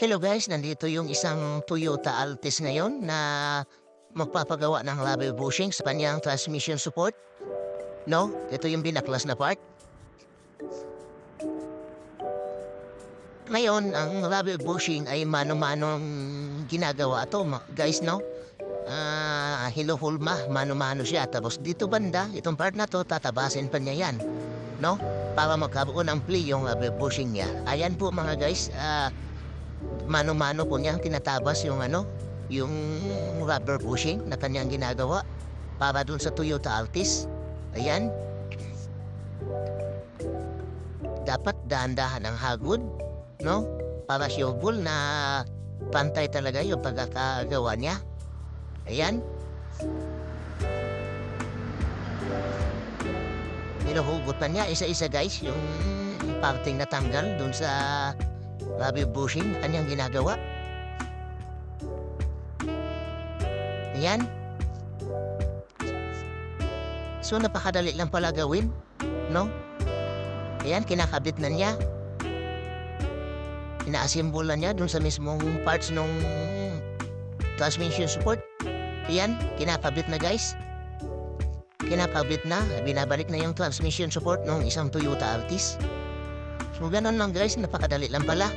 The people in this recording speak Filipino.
Hello guys, nandito yung isang Toyota Altis ngayon na magpapagawa ng level bushing sa kanyang transmission support. No, ito yung binaklas na part. Ngayon, ang level bushing ay mano-manong ginagawa to guys, no? Ah, hinuhulma, mano-mano siya. Tapos dito banda, itong part na to, tatabasin pa niya yan. No? Para magkaroon ng play yung level bushing niya. Ayan po mga guys, ah, mano-mano po niya tinatabas yung ano, yung rubber bushing na kanyang ginagawa para dun sa Toyota Altis. Ayan. Dapat dahan-dahan ang hagod, no? Para sure na pantay talaga yung pagkakagawa niya. Ayan. Nilahugot niya isa-isa guys yung parting natanggal dun sa Rabi bushing, kanyang ginagawa. Ayan. So, napakadali lang pala gawin, no? Ayan, kinakabit na niya. Inaasimbol na niya dun sa mismong parts ng transmission support. Ayan, kinakabit na guys. Kinakabit na, binabalik na yung transmission support ng isang Toyota Altis. So, ganun lang guys, napakadali lang pala.